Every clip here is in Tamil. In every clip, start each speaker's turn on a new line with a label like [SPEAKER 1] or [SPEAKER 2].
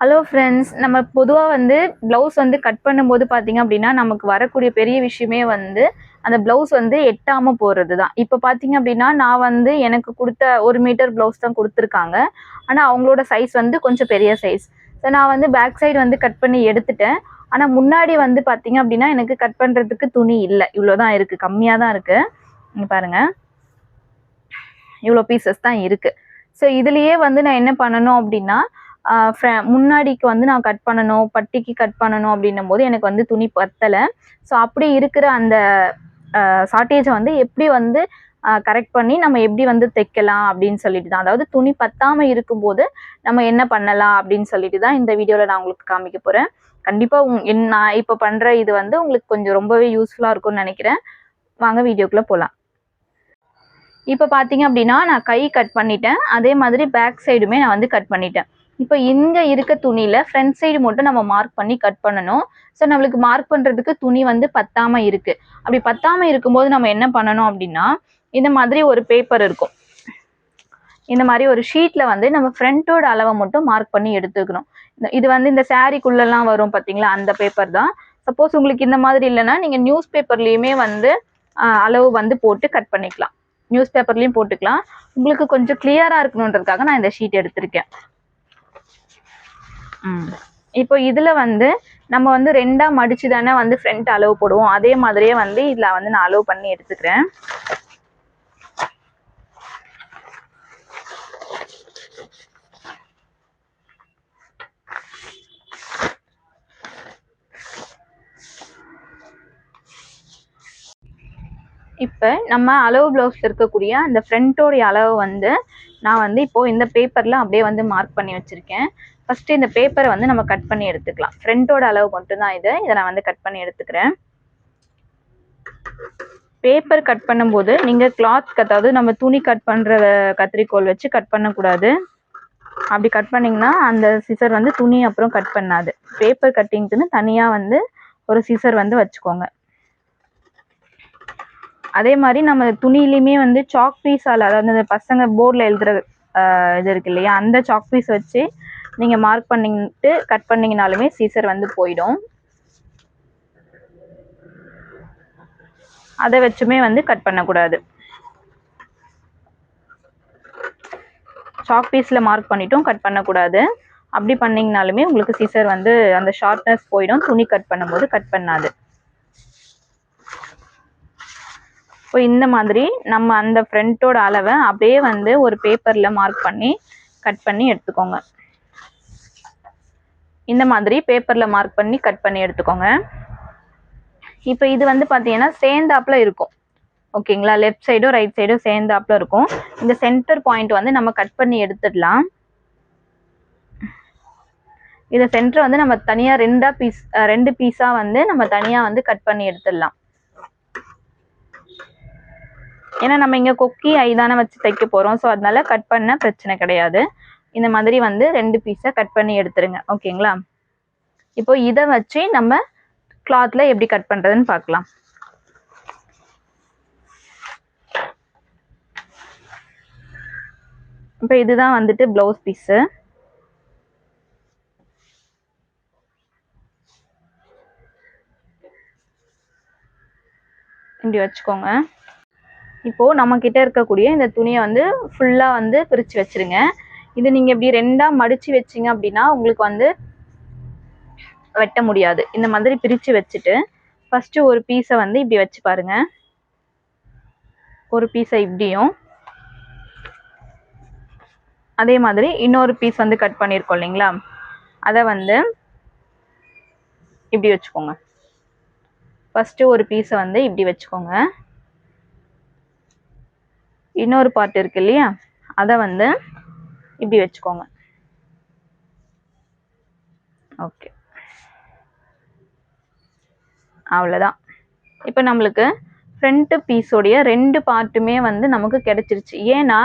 [SPEAKER 1] ஹலோ ஃப்ரெண்ட்ஸ் நம்ம பொதுவாக வந்து ப்ளவுஸ் வந்து கட் பண்ணும்போது பார்த்தீங்க அப்படின்னா நமக்கு வரக்கூடிய பெரிய விஷயமே வந்து அந்த ப்ளவுஸ் வந்து எட்டாமல் போகிறது தான் இப்போ பார்த்தீங்க அப்படின்னா நான் வந்து எனக்கு கொடுத்த ஒரு மீட்டர் ப்ளவுஸ் தான் கொடுத்துருக்காங்க. ஆனால் அவங்களோட சைஸ் வந்து கொஞ்சம் பெரிய சைஸ் ஸோ நான் வந்து பேக் சைடு வந்து கட் பண்ணி எடுத்துட்டேன். ஆனால் முன்னாடி வந்து பார்த்திங்க அப்படின்னா எனக்கு கட் பண்ணுறதுக்கு துணி இல்லை. இவ்வளோ தான் இருக்குது கம்மியாக தான் இருக்குது பாருங்கள் இவ்வளோ பீசஸ் தான் இருக்குது ஸோ இதுலேயே வந்து நான் என்ன பண்ணணும் அப்படின்னா முன்னாடிக்கு வந்து நான் கட் பண்ணணும் பட்டிக்கு கட் பண்ணணும் அப்படின்னும் போது எனக்கு வந்து துணி பத்தலை. ஸோ அப்படி இருக்கிற அந்த ஷார்ட்டேஜை வந்து எப்படி வந்து கரெக்ட் பண்ணி நம்ம எப்படி வந்து தைக்கலாம் அப்படின்னு சொல்லிட்டு தான். அதாவது துணி பத்தாமல் இருக்கும்போது நம்ம என்ன பண்ணலாம் அப்படின்னு சொல்லிட்டு தான் இந்த வீடியோவில் நான் உங்களுக்கு காமிக்க போகிறேன் கண்டிப்பாக என் நான் இப்போ பண்ணுற இது வந்து உங்களுக்கு கொஞ்சம் ரொம்பவே யூஸ்ஃபுல்லாக இருக்கும்னு நினைக்கிறேன். வாங்க வீடியோக்குள்ளே போகலாம் இப்போ பார்த்தீங்க அப்படின்னா நான் கை கட் பண்ணிட்டேன். அதே மாதிரி பேக் சைடுமே நான் வந்து கட் பண்ணிட்டேன். இப்போ இங்கே இருக்க துணியில் ஃப்ரண்ட் சைடு மட்டும் நம்ம மார்க் பண்ணி கட் பண்ணணும். ஸோ நம்மளுக்கு மார்க் பண்ணுறதுக்கு துணி வந்து பத்தாமல் இருக்குது அப்படி பத்தாமல் இருக்கும்போது நம்ம என்ன பண்ணணும் அப்படின்னா இந்த மாதிரி ஒரு பேப்பர் இருக்கும். இந்த மாதிரி ஒரு ஷீட்டில் வந்து நம்ம ஃப்ரண்ட்டோட அளவை மட்டும் மார்க் பண்ணி எடுத்துக்கணும். இந்த- இது வந்து இந்த சாரீக்குள்ளெல்லாம் வரும் பார்த்தீங்களா அந்த பேப்பர் தான். சப்போஸ் உங்களுக்கு இந்த மாதிரி இல்லைன்னா நீங்கள் நியூஸ் பேப்பர்லேயுமே வந்து அளவு வந்து போட்டு கட் பண்ணிக்கலாம். நியூஸ் பேப்பர்லேயும் போட்டுக்கலாம். உங்களுக்கு கொஞ்சம் கிளியராக இருக்கணுன்றதுக்காக நான் இந்த ஷீட் எடுத்திருக்கேன். இப்போ இதில் வந்து நம்ம வந்து ரெண்டாக மடிச்சு தானே வந்து ஃப்ரண்ட் அளவு போடுவோம். அதே மாதிரியே வந்து இதில் வந்து நான் அளவு பண்ணி எடுத்துக்கிறேன். இப்போ நம்ம அளவு ப்ளவுஸில் இருக்கக்கூடிய அந்த ஃப்ரண்ட்டோடைய அளவு வந்து நான் வந்து இப்போ இந்த பேப்பரில் அப்படியே வந்து மார்க் பண்ணி வச்சுருக்கேன். ஃபஸ்ட்டு இந்த பேப்பரை வந்து நம்ம கட் பண்ணி எடுத்துக்கலாம். ஃப்ரண்ட்டோட அளவு மட்டும்தான் இது. இதை நான் வந்து கட் பண்ணி எடுத்துக்கிறேன். பேப்பர் கட் பண்ணும்போது நீங்கள் கிளாத் அதாவது நம்ம துணி கட் பண்ணுற கத்திரிக்கோல் வச்சு கட் பண்ணக்கூடாது. அப்படி கட் பண்ணிங்கன்னா அந்த சிசர் வந்து துணி அப்புறம் கட் பண்ணாது. பேப்பர் கட்டிங்க்குன்னு தனியாக வந்து ஒரு சிசர் வந்து வச்சுக்கோங்க. அதே மாதிரி நம்ம துணியிலையுமே வந்து சாக் பீஸால் அதாவது இந்த பசங்க போர்டில் எழுதுகிற இது இருக்கு இல்லையா? அந்த சாக் பீஸ் வச்சு நீங்கள் மார்க் பண்ணிட்டு கட் பண்ணிங்கனாலுமே சீசர் வந்து போயிடும். அதை வச்சுமே வந்து கட் பண்ணக்கூடாது. சாக் பீஸில் மார்க் பண்ணிட்டும் கட் பண்ணக்கூடாது. அப்படி பண்ணிங்கனாலுமே உங்களுக்கு சீசர் வந்து அந்த ஷார்ப்னஸ் போயிடும். துணி கட் பண்ணும்போது கட் பண்ணாது. இப்போ இந்த மாதிரி நம்ம அந்த ஃப்ரண்ட்டோட அளவை அப்படியே வந்து ஒரு பேப்பரில் மார்க் பண்ணி கட் பண்ணி எடுத்துக்கோங்க. இந்த மாதிரி பேப்பரில் மார்க் பண்ணி கட் பண்ணி எடுத்துக்கோங்க. இப்போ இது வந்து பார்த்தீங்கன்னா சேர்ந்தாப்புல இருக்கும். ஓகேங்களா? லெஃப்ட் சைடும் ரைட் சைடும் சேர்ந்தாப்புல இருக்கும். இந்த சென்டர் பாயிண்ட் வந்து நம்ம கட் பண்ணி எடுத்துடலாம். இதை சென்டர் வந்து நம்ம தனியாக ரெண்டா பீஸ் ரெண்டு பீஸாக வந்து நம்ம தனியாக வந்து கட் பண்ணி எடுத்துடலாம். ஏன்னா நம்ம இங்கே கொக்கி ஐதானே வச்சு தைக்க போகிறோம் ஸோ அதனால கட் பண்ண பிரச்சனை கிடையாது. இந்த மாதிரி வந்து ரெண்டு பீஸை கட் பண்ணி எடுத்துருங்க. ஓகேங்களா இப்போ இதை வச்சு நம்ம கிளாத்ல எப்படி கட் பண்ணுறதுன்னு பார்க்கலாம். இப்போ இதுதான் வந்துட்டு ப்ளவுஸ் பீஸு இப்படி வச்சுக்கோங்க. இப்போ நம்ம கிட்ட இருக்கக்கூடிய இந்த துணியை வந்து ஃபுல்லா வந்து பிரிச்சு வச்சிருங்க. இது நீங்கள் இப்படி ரெண்டாக மடிச்சு வச்சீங்க அப்படின்னா உங்களுக்கு வந்து வெட்ட முடியாது. இந்த மாதிரி பிரிச்சு வச்சுட்டு ஃபஸ்ட்டு ஒரு பீஸை வந்து இப்படி வச்சு பாருங்க. ஒரு பீஸை இப்படியும். அதே மாதிரி இன்னொரு பீஸ் வந்து கட் பண்ணியிருக்கோம் இல்லைங்களா? அதை வந்து இப்படி வச்சுக்கோங்க. ஃபஸ்ட்டு ஒரு பீஸை வந்து இப்படி வச்சுக்கோங்க. இன்னொரு பார்ட் இருக்கு இல்லையா? அதை வந்து இப்படி வச்சுக்கோங்க. ஓகே அவ்வளோதான் இப்போ நம்மளுக்கு ஃப்ரண்ட்டு பீஸோடைய ரெண்டு பார்ட்டுமே வந்து நமக்கு கிடைச்சிருச்சு. ஏன்னா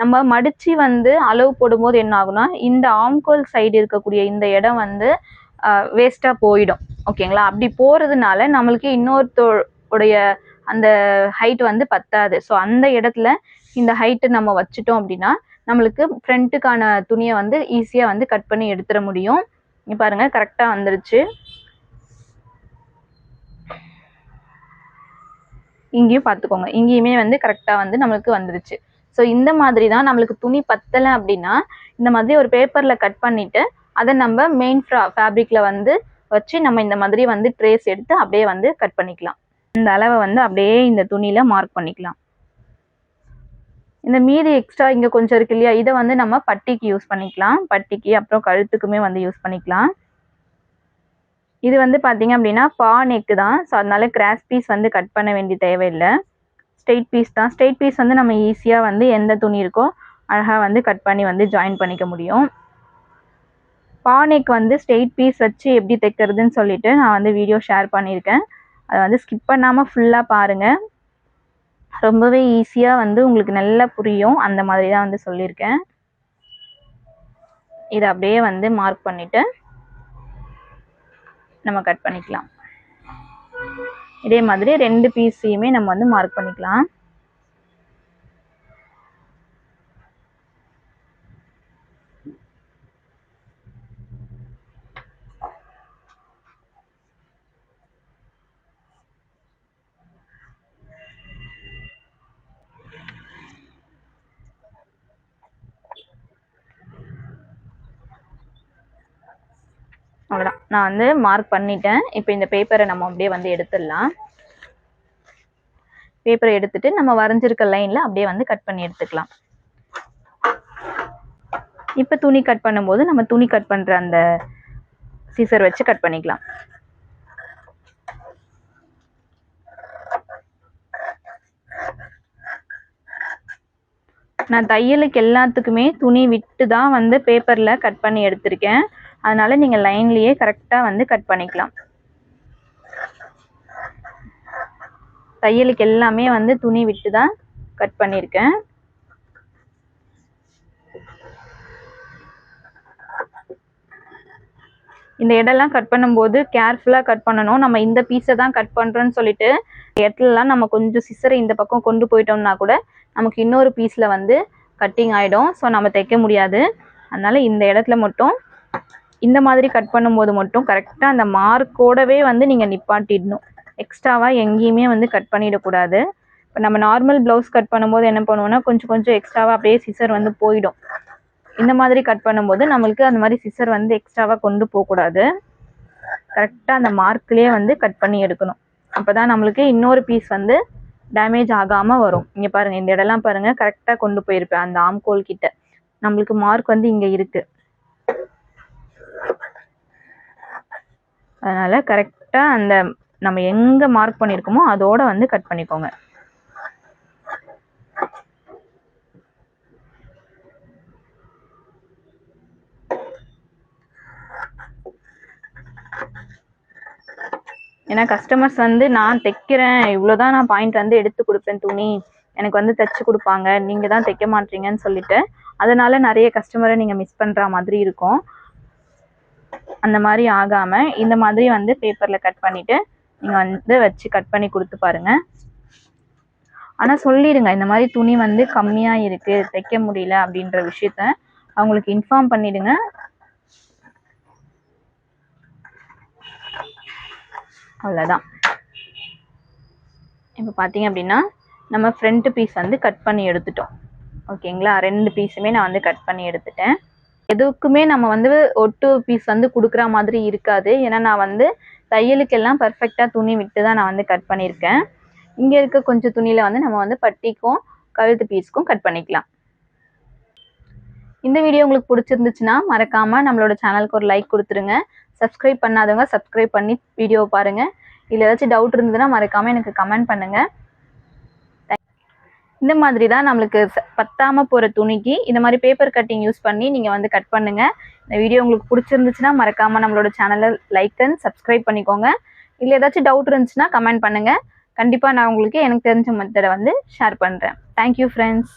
[SPEAKER 1] நம்ம மடித்து வந்து அளவு போடும்போது என்ன ஆகுனா இந்த ஆம்கோல் சைடு இருக்கக்கூடிய இந்த இடம் வந்து வேஸ்ட்டாக போயிடும். ஓகேங்களா அப்படி போகிறதுனால நம்மளுக்கு இன்னொருத்தோடைய அந்த ஹைட் வந்து பத்தாது. ஸோ அந்த இடத்துல இந்த ஹைட்டு நம்ம வச்சுட்டோம் அப்படின்னா நம்மளுக்கு ஃப்ரண்ட்டுக்கான துணியை வந்து ஈஸியாக வந்து கட் பண்ணி எடுத்துட முடியும். இங்க பாருங்க கரெக்டாக வந்துருச்சு. இங்கேயும் பார்த்துக்கோங்க இங்கேயுமே வந்து கரெக்டாக வந்து நம்மளுக்கு வந்துருச்சு. ஸோ இந்த மாதிரி தான் நம்மளுக்கு துணி பத்தலை அப்படின்னா இந்த மாதிரி ஒரு பேப்பரில் கட் பண்ணிவிட்டு அதை நம்ம மெயின் ஃப்ரா ஃபேப்ரிக்கில் வந்து வச்சு நம்ம இந்த மாதிரி வந்து ட்ரேஸ் எடுத்து அப்படியே வந்து கட் பண்ணிக்கலாம். இந்த அளவை வந்து அப்படியே இந்த துணியில் மார்க் பண்ணிக்கலாம். இந்த மீதி எக்ஸ்ட்ரா இங்கே கொஞ்சம் இருக்கு இல்லையா? இதை வந்து நம்ம பட்டிக்கு யூஸ் பண்ணிக்கலாம். பட்டிக்கு அப்புறம் கழுத்துக்குமே வந்து யூஸ் பண்ணிக்கலாம். இது வந்து பார்த்தீங்க அப்படின்னா பா நெக்கு தான். ஸோ அதனால கிராஸ் பீஸ் வந்து கட் பண்ண வேண்டிய தேவையில்லை. ஸ்ட்ரெயிட் பீஸ் தான். ஸ்ட்ரெயிட் பீஸ் வந்து நம்ம ஈஸியாக வந்து எந்த துணி இருக்கோ அழகாக வந்து கட் பண்ணி வந்து ஜாயின் பண்ணிக்க முடியும். பானைக்கு வந்து ஸ்ட்ரெயிட் பீஸ் வச்சு எப்படி தைக்கிறதுன்னு சொல்லிட்டு நான் வந்து வீடியோ ஷேர் பண்ணியிருக்கேன். அதை வந்து ஸ்கிப் பண்ணாமல் ஃபுல்லாக பாருங்கள் ரொம்பவே ஈஸியாக வந்து உங்களுக்கு நல்லா புரியும். அந்த மாதிரி தான் வந்து சொல்லியிருக்கேன். இதை அப்படியே வந்து மார்க் பண்ணிவிட்டு நம்ம கட் பண்ணிக்கலாம். இதே மாதிரி ரெண்டு பீஸையுமே நம்ம வந்து மார்க் பண்ணிக்கலாம் அவ்வளோதான் நான் வந்து மார்க் பண்ணிட்டேன். இப்போ இந்த பேப்பரை நம்ம அப்படியே வந்து எடுத்துடலாம். பேப்பரை எடுத்துட்டு நம்ம வரைஞ்சிருக்க லைனில் அப்படியே வந்து கட் பண்ணி எடுத்துக்கலாம். இப்போ துணி கட் பண்ணும்போது நம்ம துணி கட் பண்ணுற அந்த சீசர் வச்சு கட் பண்ணிக்கலாம். நான் தையலுக்கு எல்லாத்துக்குமே துணி விட்டு தான் வந்து பேப்பரில் கட் பண்ணி எடுத்திருக்கேன். அதனால நீங்கள் லைன்லேயே கரெக்டாக வந்து கட் பண்ணிக்கலாம். தையலுக்கு எல்லாமே வந்து துணி விட்டு தான் கட் பண்ணியிருக்கேன் இந்த இடம்லாம் கட் பண்ணும்போது கேர்ஃபுல்லாக கட் பண்ணணும். நம்ம இந்த பீஸை தான் கட் பண்ணுறோன்னு சொல்லிட்டு இடத்துலலாம் நம்ம கொஞ்சம் சிசரை இந்த பக்கம் கொண்டு போயிட்டோம்னா கூட நமக்கு இன்னொரு பீஸில் வந்து கட்டிங் ஆகிடும் ஸோ நம்ம தைக்க முடியாது. அதனால் இந்த இடத்துல மட்டும் இந்த மாதிரி கட் பண்ணும்போது மட்டும் கரெக்டாக அந்த மார்க்கோடவே வந்து நீங்கள் நிப்பாட்டிடணும். எக்ஸ்ட்ராவாக எங்கேயுமே வந்து கட் பண்ணிடக்கூடாது. இப்போ நம்ம நார்மல் ப்ளவுஸ் கட் பண்ணும்போது என்ன பண்ணுவோம்னா கொஞ்சம் கொஞ்சம் எக்ஸ்ட்ராவாக அப்படியே சிசர் வந்து போயிடும். இந்த மாதிரி கட் பண்ணும்போது நம்மளுக்கு அந்த மாதிரி சிசர் வந்து எக்ஸ்ட்ராவாக கொண்டு போகக்கூடாது. கரெக்டாக அந்த மார்க்லேயே வந்து கட் பண்ணி எடுக்கணும். அப்போ தான் நம்மளுக்கு இன்னொரு பீஸ் வந்து டேமேஜ் ஆகாமல் வரும். இங்கே பாருங்கள் இந்த இடம்லாம் பாருங்கள் கரெக்டாக கொண்டு போயிருப்பேன் அந்த ஆம்கோல் கிட்ட. நம்மளுக்கு மார்க் வந்து இங்கே இருக்குது அதனால் கரெக்டாக அந்த நம்ம எங்கே மார்க் பண்ணியிருக்கோமோ அதோட வந்து கட் பண்ணிக்கோங்க. ஏன்னா கஸ்டமர்ஸ் வந்து நான் தைக்கிறேன் இவ்வளோதான் நான் பாயிண்ட் வந்து எடுத்து கொடுப்பேன் துணி. எனக்கு வந்து தைச்சு கொடுப்பாங்க. நீங்கள் தான் தைக்க மாட்டீங்கன்னு சொல்லிட்டு அதனால நிறைய கஸ்டமரை நீங்கள் மிஸ் பண்ணுற மாதிரி இருக்கும். அந்த மாதிரி ஆகாமல் இந்த மாதிரி வந்து பேப்பரில் கட் பண்ணிவிட்டு நீங்கள் வந்து வச்சு கட் பண்ணி கொடுத்து பாருங்க. ஆனால் சொல்லிடுங்க இந்த மாதிரி துணி வந்து கம்மியாக இருக்குது தைக்க முடியல அப்படின்ற விஷயத்த அவங்களுக்கு இன்ஃபார்ம் பண்ணிடுங்க. அவ்வளோதான் இப்போ பார்த்தீங்க அப்படின்னா நம்ம ஃப்ரண்ட் பீஸ் வந்து கட் பண்ணி எடுத்துட்டோம். ஓகேங்களா ரெண்டு பீஸுமே நான் வந்து கட் பண்ணி எடுத்துட்டேன். எதுக்குமே நம்ம வந்து ஒட்டு பீஸ் வந்து கொடுக்குற மாதிரி இருக்காது. ஏன்னா நான் வந்து தையலுக்கெல்லாம் பர்ஃபெக்டாக துணி விட்டு தான் நான் வந்து கட் பண்ணியிருக்கேன். இங்கே இருக்க கொஞ்சம் துணியில் வந்து நம்ம வந்து பட்டிக்கும் கழுத்து பீஸ்க்கும் கட் பண்ணிக்கலாம். இந்த வீடியோ உங்களுக்கு பிடிச்சிருந்துச்சுன்னா மறக்காமல் நம்மளோட சேனலுக்கு ஒரு லைக் கொடுத்துருங்க. சப்ஸ்கிரைப் பண்ணாதவங்க சப்ஸ்கிரைப் பண்ணி வீடியோ பாருங்கள் இல்லை ஏதாச்சும் டவுட் இருந்ததுன்னா மறக்காமல் எனக்கு கமெண்ட் பண்ணுங்கள் இந்த மாதிரி தான் நம்மளுக்கு பத்தாமல் போகிற துணிக்கு இந்த மாதிரி பேப்பர் கட்டிங் யூஸ் பண்ணி நீங்கள் வந்து கட் பண்ணுங்கள் இந்த வீடியோ உங்களுக்கு பிடிச்சிருந்துச்சுன்னா மறக்காமல் நம்மளோட சேனலை லைக் அண்ட் சப்ஸ்கிரைப் பண்ணிக்கோங்க. இல்லை ஏதாச்சும் டவுட் இருந்துச்சுன்னா கமெண்ட் பண்ணுங்கள் கண்டிப்பாக நான் உங்களுக்கு எனக்கு தெரிஞ்ச மெத்தடை வந்து ஷேர் பண்ணுறேன் தேங்க்யூ ஃப்ரெண்ட்ஸ்